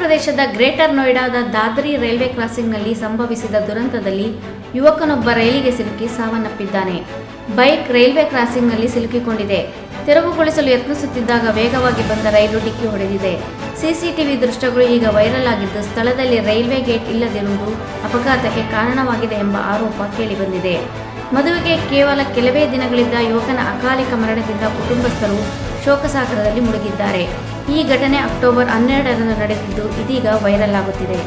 ಪ್ರದೇಶದ ಗ್ರೇಟರ್ ನೋಯ್ಡಾದ ದಾದ್ರಿ ರೈಲ್ವೆ ಕ್ರಾಸಿಂಗ್ನಲ್ಲಿ ಸಂಭವಿಸಿದ ದುರಂತದಲ್ಲಿ ಯುವಕನೊಬ್ಬ ರೈಲಿಗೆ ಸಿಲುಕಿ ಸಾವನ್ನಪ್ಪಿದ್ದಾನೆ. ಬೈಕ್ ರೈಲ್ವೆ ಕ್ರಾಸಿಂಗ್ನಲ್ಲಿ ಸಿಲುಕಿಕೊಂಡಿದೆ. ತೆರವುಗೊಳಿಸಲು ಯತ್ನಿಸುತ್ತಿದ್ದಾಗ ವೇಗವಾಗಿ ಬಂದ ರೈಲು ಡಿಕ್ಕಿ ಹೊಡೆದಿದೆ. ಸಿಸಿಟಿವಿ ದೃಶ್ಯಗಳು ಈಗ ವೈರಲ್ ಆಗಿದ್ದು ಸ್ಥಳದಲ್ಲಿ ರೈಲ್ವೆ ಗೇಟ್ ಇಲ್ಲದಿರುವುದು ಅಪಘಾತಕ್ಕೆ ಕಾರಣವಾಗಿದೆ ಎಂಬ ಆರೋಪ ಕೇಳಿಬಂದಿದೆ. ಮದುವೆಗೆ ಕೇವಲ ಕೆಲವೇ ದಿನಗಳಿದ್ದ ಯುವಕನ ಅಕಾಲಿಕ ಮರಣದಿಂದ ಕುಟುಂಬಸ್ಥರು ಶೋಕಸಾಗರದಲ್ಲಿ ಮುಳುಗಿದ್ದಾರೆ. ಈ ಘಟನೆ ಅಕ್ಟೋಬರ್ ಹನ್ನೆರಡರಂದು ನಡೆದಿದ್ದು ಇದೀಗ ವೈರಲ್ ಆಗುತ್ತಿದೆ.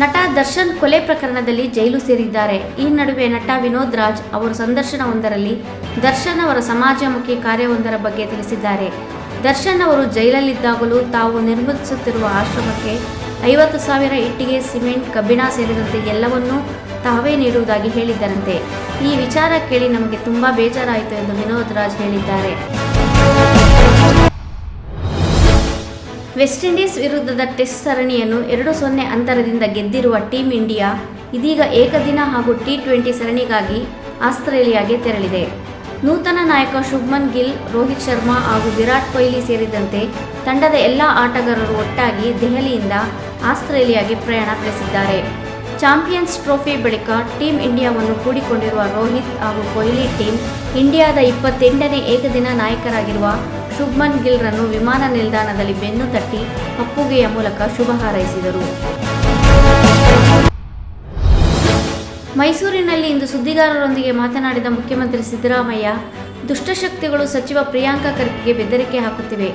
ನಟ ದರ್ಶನ್ ಕೊಲೆ ಪ್ರಕರಣದಲ್ಲಿ ಜೈಲು ಸೇರಿದ್ದಾರೆ. ಈ ನಡುವೆ ನಟ ವಿನೋದ್ ರಾಜ್ ಅವರು ಸಂದರ್ಶನವೊಂದರಲ್ಲಿ ದರ್ಶನ್ ಅವರ ಸಮಾಜಮುಖಿ ಕಾರ್ಯವೊಂದರ ಬಗ್ಗೆ ತಿಳಿಸಿದ್ದಾರೆ. ದರ್ಶನ್ ಅವರು ಜೈಲಲ್ಲಿದ್ದಾಗಲೂ ತಾವು ನಿರ್ಮಿಸುತ್ತಿರುವ ಆಶ್ರಮಕ್ಕೆ ಐವತ್ತು ಸಾವಿರ ಇಟ್ಟಿಗೆ, ಸಿಮೆಂಟ್, ಕಬ್ಬಿಣ ಸೇರಿದಂತೆ ಎಲ್ಲವನ್ನೂ ತಾವೇ ನೀಡುವುದಾಗಿ ಹೇಳಿದ್ದರಂತೆ. ಈ ವಿಚಾರ ಕೇಳಿ ನಮಗೆ ತುಂಬಾ ಬೇಜಾರಾಯಿತು ಎಂದು ವಿನೋದ್ ರಾಜ್ ಹೇಳಿದ್ದಾರೆ. ವೆಸ್ಟ್ ಇಂಡೀಸ್ ವಿರುದ್ಧದ ಟೆಸ್ಟ್ ಸರಣಿಯನ್ನು ಎರಡು ಸೊನ್ನೆ ಅಂತರದಿಂದ ಗೆದ್ದಿರುವ ಟೀಂ ಇಂಡಿಯಾ ಇದೀಗ ಏಕದಿನ ಹಾಗೂ ಟಿ ಟ್ವೆಂಟಿ ಸರಣಿಗಾಗಿ ಆಸ್ಟ್ರೇಲಿಯಾಗೆ ತೆರಳಿದೆ. ನೂತನ ನಾಯಕ ಶುಭ್ಮನ್ ಗಿಲ್, ರೋಹಿತ್ ಶರ್ಮಾ ಹಾಗೂ ವಿರಾಟ್ ಕೊಹ್ಲಿ ಸೇರಿದಂತೆ ತಂಡದ ಎಲ್ಲ ಆಟಗಾರರು ಒಟ್ಟಾಗಿ ದೆಹಲಿಯಿಂದ ಆಸ್ಟ್ರೇಲಿಯಾಗೆ ಪ್ರಯಾಣ ಬೆಳೆಸಿದ್ದಾರೆ. ಚಾಂಪಿಯನ್ಸ್ ಟ್ರೋಫಿ ಬಳಿಕ ಟೀಂ ಇಂಡಿಯಾವನ್ನು ಕೂಡಿಕೊಂಡಿರುವ ರೋಹಿತ್ ಹಾಗೂ ಕೊಹ್ಲಿ ಟೀಮ್ ಇಂಡಿಯಾದ ಇಪ್ಪತ್ತೆಂಟನೇ ಏಕದಿನ ನಾಯಕರಾಗಿರುವ ಶುಭ್ಮನ್ ಗಿಲ್ರನ್ನು ವಿಮಾನ ನಿಲ್ದಾಣದಲ್ಲಿ ಬೆನ್ನು ತಟ್ಟಿ ಅಪ್ಪುಗೆಯ ಮೂಲಕ ಶುಭ ಹಾರೈಸಿದರು. ಮೈಸೂರಿನಲ್ಲಿ ಇಂದು ಸುದ್ದಿಗಾರರೊಂದಿಗೆ ಮಾತನಾಡಿದ ಮುಖ್ಯಮಂತ್ರಿ ಸಿದ್ದರಾಮಯ್ಯ ದುಷ್ಟಶಕ್ತಿಗಳು ಸಚಿವ ಪ್ರಿಯಾಂಕಾ ಖರ್ಗೆಗೆ ಬೆದರಿಕೆ ಹಾಕುತ್ತಿವೆ.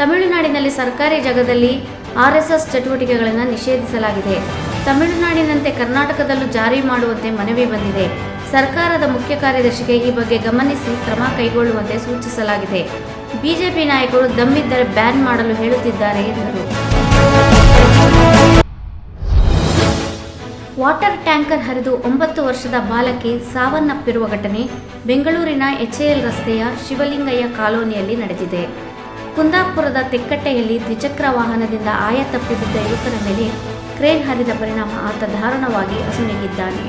ತಮಿಳುನಾಡಿನಲ್ಲಿ ಸರ್ಕಾರಿ ಜಾಗದಲ್ಲಿ ಆರ್ಎಸ್ಎಸ್ ಚಟುವಟಿಕೆಗಳನ್ನು ನಿಷೇಧಿಸಲಾಗಿದೆ. ತಮಿಳುನಾಡಿನಂತೆ ಕರ್ನಾಟಕದಲ್ಲೂ ಜಾರಿ ಮಾಡುವಂತೆ ಮನವಿ ಬಂದಿದೆ. ಸರ್ಕಾರದ ಮುಖ್ಯ ಕಾರ್ಯದರ್ಶಿಗೆ ಈ ಬಗ್ಗೆ ಗಮನಿಸಿ ಕ್ರಮ ಕೈಗೊಳ್ಳುವಂತೆ ಸೂಚಿಸಲಾಗಿದೆ. ಬಿಜೆಪಿ ನಾಯಕರು ದಮ್ಮಿದ್ದರೆ ಬ್ಯಾನ್ ಮಾಡಲು ಹೇಳುತ್ತಿದ್ದಾರೆ, ಎಂದರು. ವಾಟರ್ ಟ್ಯಾಂಕರ್ ಹರಿದು ಒಂಬತ್ತು ವರ್ಷದ ಬಾಲಕಿ ಸಾವನ್ನಪ್ಪಿರುವ ಘಟನೆ ಬೆಂಗಳೂರಿನ ಎಚ್ಎಎಲ್ ರಸ್ತೆಯ ಶಿವಲಿಂಗಯ್ಯ ಕಾಲೋನಿಯಲ್ಲಿ ನಡೆದಿದೆ. ಕುಂದಾಪುರದ ತೆಕ್ಕಟ್ಟೆಯಲ್ಲಿ ದ್ವಿಚಕ್ರ ವಾಹನದಿಂದ ಆಯ ತಪ್ಪಿ ಬಿದ್ದ ಯುವಕನ ಮೇಲೆ ಕ್ರೇನ್ ಹರಿದ ಪರಿಣಾಮ ಆತ ದಾರುಣವಾಗಿ ಅಸುನೀಗಿದ್ದಾನೆ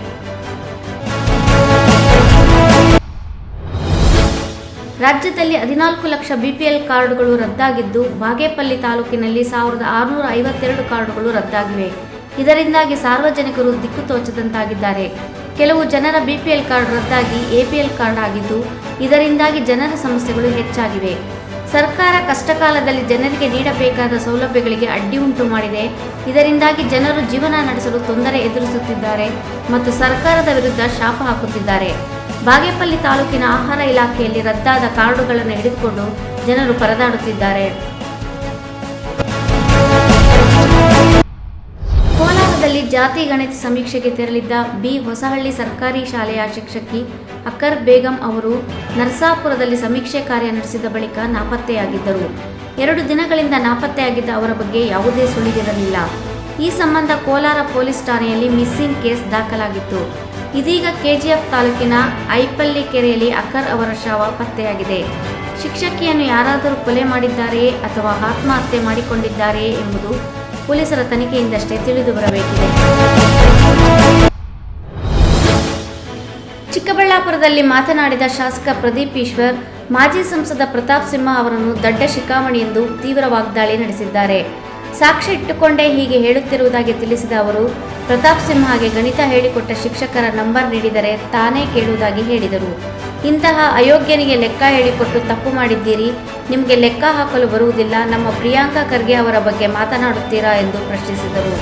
ರಾಜ್ಯದಲ್ಲಿ ಹದಿನಾಲ್ಕು ಲಕ್ಷ ಬಿಪಿಎಲ್ ಕಾರ್ಡ್ಗಳು ರದ್ದಾಗಿದ್ದು, ಬಾಗೇಪಲ್ಲಿ ತಾಲೂಕಿನಲ್ಲಿ ಸಾವಿರದ ಆರುನೂರ ಐವತ್ತೆರಡು ಕಾರ್ಡ್ಗಳು ರದ್ದಾಗಿವೆ. ಇದರಿಂದಾಗಿ ಸಾರ್ವಜನಿಕರು ದಿಕ್ಕು ತೋಚದಂತಾಗಿದ್ದಾರೆ. ಕೆಲವು ಜನರ ಬಿಪಿಎಲ್ ಕಾರ್ಡ್ ರದ್ದಾಗಿ ಎಪಿಎಲ್ ಕಾರ್ಡ್ ಆಗಿದ್ದು, ಇದರಿಂದಾಗಿ ಜನರ ಸಮಸ್ಯೆಗಳು ಹೆಚ್ಚಾಗಿವೆ. ಸರ್ಕಾರ ಕಷ್ಟಕಾಲದಲ್ಲಿ ಜನರಿಗೆ ನೀಡಬೇಕಾದ ಸೌಲಭ್ಯಗಳಿಗೆ ಅಡ್ಡಿ ಉಂಟು ಮಾಡಿದೆ. ಇದರಿಂದಾಗಿ ಜನರು ಜೀವನ ನಡೆಸಲು ತೊಂದರೆ ಎದುರಿಸುತ್ತಿದ್ದಾರೆ ಮತ್ತು ಸರ್ಕಾರದ ವಿರುದ್ಧ ಶಾಪ ಹಾಕುತ್ತಿದ್ದಾರೆ. ಬಾಗೇಪಲ್ಲಿ ತಾಲೂಕಿನ ಆಹಾರ ಇಲಾಖೆಯಲ್ಲಿ ರದ್ದಾದ ಕಾರ್ಡುಗಳನ್ನು ಹಿಡಿದುಕೊಂಡು ಜನರು ಪರದಾಡುತ್ತಿದ್ದಾರೆ. ಕೋಲಾರದಲ್ಲಿ ಜಾತಿ ಗಣಿತ ಸಮೀಕ್ಷೆಗೆ ತೆರಳಿದ್ದ ಬಿ. ಹೊಸಹಳ್ಳಿ ಸರ್ಕಾರಿ ಶಾಲೆಯ ಶಿಕ್ಷಕಿ ಅಕ್ಕರ್ ಬೇಗಂ ಅವರು ನರಸಾಪುರದಲ್ಲಿ ಸಮೀಕ್ಷೆ ಕಾರ್ಯ ನಡೆಸಿದ ಬಳಿಕ ನಾಪತ್ತೆಯಾಗಿದ್ದರು. ಎರಡು ದಿನಗಳಿಂದ ನಾಪತ್ತೆಯಾಗಿದ್ದ ಅವರ ಬಗ್ಗೆ ಯಾವುದೇ ಸುಳಿದಿರಲಿಲ್ಲ ಈ ಸಂಬಂಧ ಕೋಲಾರ ಪೊಲೀಸ್ ಠಾಣೆಯಲ್ಲಿ ಮಿಸ್ಸಿಂಗ್ ಕೇಸ್ ದಾಖಲಾಗಿತ್ತು. ಇದೀಗ ಕೆಜಿಎಫ್ ತಾಲೂಕಿನ ಐಪಲ್ಲಿ ಕೆರೆಯಲ್ಲಿ ಅಕ್ಕರ್ ಅವರ ಶವ ಪತ್ತೆಯಾಗಿದೆ. ಶಿಕ್ಷಕಿಯನ್ನು ಯಾರಾದರೂ ಕೊಲೆ ಮಾಡಿದ್ದಾರೆಯೇ ಅಥವಾ ಆತ್ಮಹತ್ಯೆ ಮಾಡಿಕೊಂಡಿದ್ದಾರೆಯೇ ಎಂಬುದು ಪೊಲೀಸರ ತನಿಖೆಯಿಂದಷ್ಟೇ ತಿಳಿದು ಬರಬೇಕಿದೆ. ಚಿಕ್ಕಬಳ್ಳಾಪುರದಲ್ಲಿ ಮಾತನಾಡಿದ ಶಾಸಕ ಪ್ರದೀಪ್ ಈಶ್ವರ್, ಮಾಜಿ ಸಂಸದ ಪ್ರತಾಪ್ ಸಿಂಹ ಅವರನ್ನು ದಡ್ಡ ಶಿಖಾಮಣಿ ಎಂದು ತೀವ್ರ ವಾಗ್ದಾಳಿ ನಡೆಸಿದ್ದಾರೆ. ಸಾಕ್ಷಿ ಇಟ್ಟುಕೊಂಡೇ ಹೀಗೆ ಹೇಳುತ್ತಿರುವುದಾಗಿ ತಿಳಿಸಿದ ಅವರು ಪ್ರತಾಪ್ ಸಿಂಹಗೆ ಗಣಿತ ಹೇಳಿಕೊಟ್ಟ ಶಿಕ್ಷಕರ ನಂಬರ್ ನೀಡಿದರೆ ತಾನೇ ಕೇಳುವುದಾಗಿ ಹೇಳಿದರು. ಇಂತಹ ಅಯೋಗ್ಯನಿಗೆ ಲೆಕ್ಕ ಹೇಳಿಕೊಟ್ಟು ತಪ್ಪು ಮಾಡಿದ್ದೀರಿ. ನಿಮಗೆ ಲೆಕ್ಕ ಹಾಕಲು ಬರುವುದಿಲ್ಲ. ನಮ್ಮ ಪ್ರಿಯಾಂಕಾ ಖರ್ಗೆ ಅವರ ಬಗ್ಗೆ ಮಾತನಾಡುತ್ತೀರಾ ಎಂದು ಪ್ರಶ್ನಿಸಿದರು.